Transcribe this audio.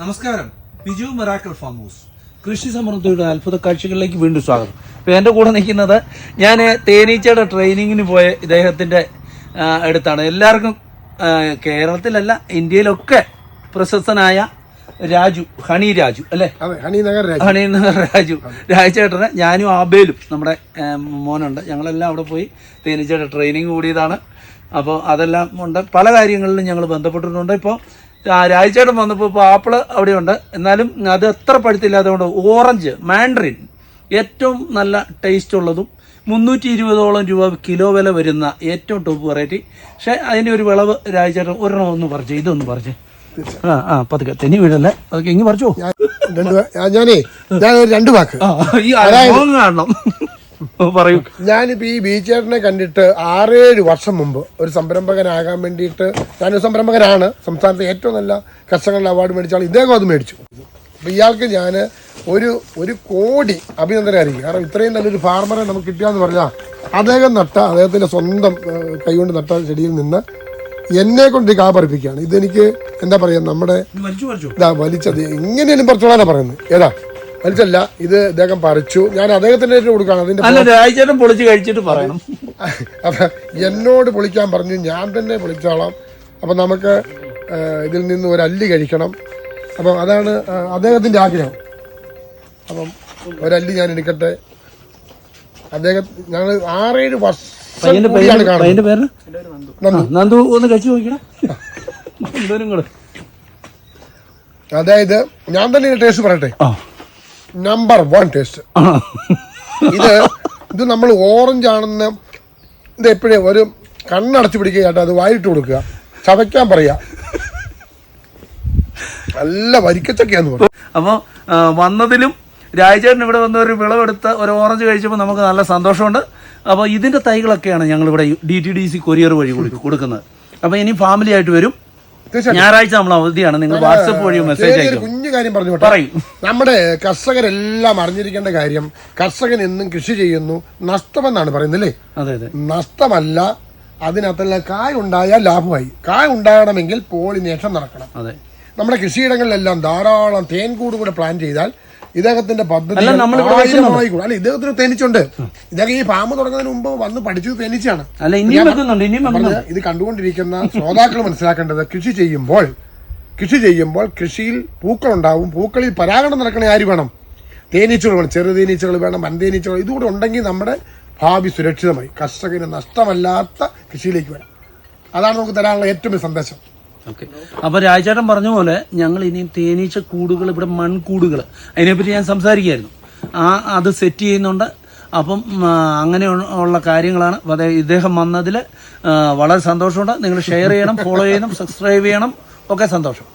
നമസ്കാരം. Biju Merakkal farm house. കൃഷി സമൃദ്ധിയുടെ അത്ഭുത കാഴ്ചകളിലേക്ക് വീണ്ടും സ്വാഗതം. ഇപ്പൊ എന്റെ കൂടെ നിൽക്കുന്നത് ഞാൻ തേനീച്ചയുടെ ട്രെയിനിങ്ങിന് പോയ ഇദ്ദേഹത്തിന്റെ അടുത്താണ്. എല്ലാവർക്കും കേരളത്തിലല്ല ഇന്ത്യയിലൊക്കെ പ്രശസ്തനായ രാജു ഹണി രാജു അല്ലേ? അതെ ഹണി നഗർ രാജ്. ഹണി എന്ന് രാജു. രാജേട്ടന് ഞാനും ആബേലും നമ്മുടെ മോനുണ്ട്. ഞങ്ങളെല്ലാം അവിടെ പോയി തേനീച്ചയുടെ ട്രെയിനിങ് കൂടിയതാണ്. അപ്പോൾ അതെല്ലാം ഉണ്ട്. പല കാര്യങ്ങളിലും ഞങ്ങൾ ബന്ധപ്പെട്ടിട്ടുണ്ട്. ഇപ്പോൾ രാജേട്ടൻ വന്നപ്പോൾ ഇപ്പോൾ ആപ്പിൾ അവിടെയുണ്ട്. എന്നാലും അത് എത്ര പഴുത്തില്ലാത്തതുകൊണ്ട് ഓറഞ്ച് മാൻഡറിൻ ഏറ്റവും നല്ല ടേസ്റ്റ് ഉള്ളതും മുന്നൂറ്റി ഇരുപതോളം രൂപ കിലോ വില വരുന്ന ഏറ്റവും ടോപ്പ് വെറൈറ്റി പക്ഷേ അതിന്റെ ഒരു വിളവ് രാജേട്ടൻ ഒരെണ്ണം ഒന്ന് പറിച്ചു ഇതൊന്ന് പറിച്ചു. ആ ആ പതുക്കെ. തെന്നി വീഴല്ലേ? അതൊക്കെ ഇങ്ങ് പറിച്ചോ. ഞാനേ ഞാൻ രണ്ട് വാക്ക്. കാണണം. പറയൂ. ഞാനിപ്പോ ഈ ബീച്ചേട്ടനെ കണ്ടിട്ട് ആറേഴ് വർഷം മുമ്പ് ഒരു സംരംഭകനാകാൻ വേണ്ടിയിട്ട് ഞാനൊരു സംരംഭകനാണ്. സംസ്ഥാനത്തെ ഏറ്റവും നല്ല കർഷകരുടെ അവാർഡ് മേടിച്ചാൽ ഇദ്ദേഹം അത് മേടിച്ചു. അപ്പൊ ഇയാൾക്ക് ഞാൻ ഒരു ഒരു കോടി അഭിനന്ദനായിരിക്കും കാരണം ഇത്രയും നല്ലൊരു ഫാർമറെ നമുക്ക് കിട്ടിയാന്ന് പറഞ്ഞാൽ അദ്ദേഹം നട്ട അദ്ദേഹത്തിന്റെ സ്വന്തം കൈകൊണ്ട് നട്ട ചെടിയിൽ നിന്ന് എന്നെ കൊണ്ട് കാ പറിപ്പിക്കുകയാണ് ഇതെനിക്ക് എന്താ പറയാ നമ്മുടെ വലിച്ചത്. എങ്ങനെയാലും പറിച്ചോളാനാ പറയുന്നത്. ഏതാ? വലിച്ചല്ല ഇത് അദ്ദേഹം പറിച്ചു. ഞാൻ അദ്ദേഹത്തിന്റെ കൊടുക്കുകയാണ്. അതിന്റെ രാജേട്ടൻ പൊളിച്ച് കഴിച്ചിട്ട് പറയണം. അപ്പൊ എന്നോട് പൊളിക്കാൻ പറഞ്ഞു. ഞാൻ തന്നെ പൊളിച്ചോളാം. അപ്പൊ നമുക്ക് ഇതിൽ നിന്ന് ഒരു അല്ലി കഴിക്കണം. അപ്പം അതാണ് അദ്ദേഹത്തിന്റെ ആഗ്രഹം. അപ്പം ഒരല്ലി ഞാൻ എടുക്കട്ടെ. അദ്ദേഹം ഞങ്ങൾ ആറേഴ് വർഷം നന്ദു. ഒന്ന് കഴിച്ചു നോക്കണം അതായത് ഞാൻ തന്നെ ടേസ്റ്റ് പറയട്ടെ? ആ. Number one taste. ഇത് ഇത് നമ്മൾ ഓറഞ്ച് ആണെന്ന് ഇത് എപ്പോഴും ഒരു കണ്ണടച്ചു പിടിക്കുക കേട്ടോ അത് വായിട്ട് കൊടുക്കുക. ചവയ്ക്കാൻ പറയാ. നല്ല വരിക്കച്ചൊക്കെയാന്ന് പറയും. അപ്പോൾ വന്നതിലും രാജേട്ടൻ ഇവിടെ വന്ന ഒരു വിളവെടുത്ത് ഒരു ഓറഞ്ച് കഴിച്ചപ്പോൾ നമുക്ക് നല്ല സന്തോഷമുണ്ട്. അപ്പോൾ ഇതിന്റെ തൈകളൊക്കെയാണ് ഞങ്ങൾ ഇവിടെ D T D C courier വഴി കൊടു- കൊടുക്കുന്നത്. അപ്പോൾ ഇനി ഫാമിലി ആയിട്ട് വരും. ഞായറാഴ്ച നമ്മൾ അവധിയാണ്. നിങ്ങൾ വാട്സപ്പ് വഴി മെസ്സേജ് അയക്കും. കുഞ്ഞു കാര്യം പറഞ്ഞു. പറയും. നമ്മുടെ കർഷകരെല്ലാം അറിഞ്ഞിരിക്കേണ്ട കാര്യം കർഷകൻ എന്നും കൃഷി ചെയ്യുന്നു നഷ്ടമെന്നാണ് പറയുന്നത് അല്ലേ? അതെ അതെ. നഷ്ടമല്ല അതിനകത്തെല്ലാം കായ ഉണ്ടായാൽ ലാഭമായി. കായ ഉണ്ടാകണമെങ്കിൽ പോളിനേഷൻ നടക്കണം. അതെ. നമ്മുടെ കൃഷിയിടങ്ങളിലെല്ലാം ധാരാളം തേൻകൂട് കൂടെ പ്ലാൻ ചെയ്താൽ ഇദ്ദേഹത്തിന്റെ പദ്ധതി അല്ല, ഇദ്ദേഹത്തിന് തേനിച്ചുണ്ട്. ഇദ്ദേഹം ഈ ഫാം തുടങ്ങുന്നതിന് മുമ്പ് വന്ന് പഠിച്ചത് തേനിച്ചാണ് ഇത് കണ്ടുകൊണ്ടിരിക്കുന്ന ശ്രോതാക്കൾ മനസ്സിലാക്കേണ്ടത് കൃഷി ചെയ്യുമ്പോൾ കൃഷി ചെയ്യുമ്പോൾ കൃഷിയിൽ പൂക്കൾ ഉണ്ടാവും പൂക്കളിൽ പരാഗണം നടക്കണ ആര് വേണം? തേനീച്ചകൾ വേണം. ചെറു തേനീച്ചകൾ വേണം വൻതേനീച്ചകൾ ഇതുകൂടെ ഉണ്ടെങ്കിൽ നമ്മുടെ ഭാവി സുരക്ഷിതമായി. കർഷകന് നഷ്ടമല്ലാത്ത കൃഷിയിലേക്ക് വരാം. അതാണ് നമുക്ക് തരാനുള്ള ഏറ്റവും സന്ദേശം. ഓക്കെ അപ്പൊ രാജേട്ടൻ പറഞ്ഞ പോലെ ഞങ്ങൾ ഇനിയും തേനീച്ച കൂടുകൾ ഇവിടെ മൺകൂടുകൾ അതിനെപ്പറ്റി ഞാൻ സംസാരിക്കായിരുന്നു ആ അത് സെറ്റ് ചെയ്യുന്നുണ്ട്. അപ്പം അങ്ങനെ ഉള്ള കാര്യങ്ങളാണ്. ഇദ്ദേഹം വന്നതിൽ വളരെ സന്തോഷമുണ്ട്. നിങ്ങൾ ഷെയർ ചെയ്യണം ഫോളോ ചെയ്യണം സബ്സ്ക്രൈബ് ചെയ്യണം. ഒക്കെ സന്തോഷം.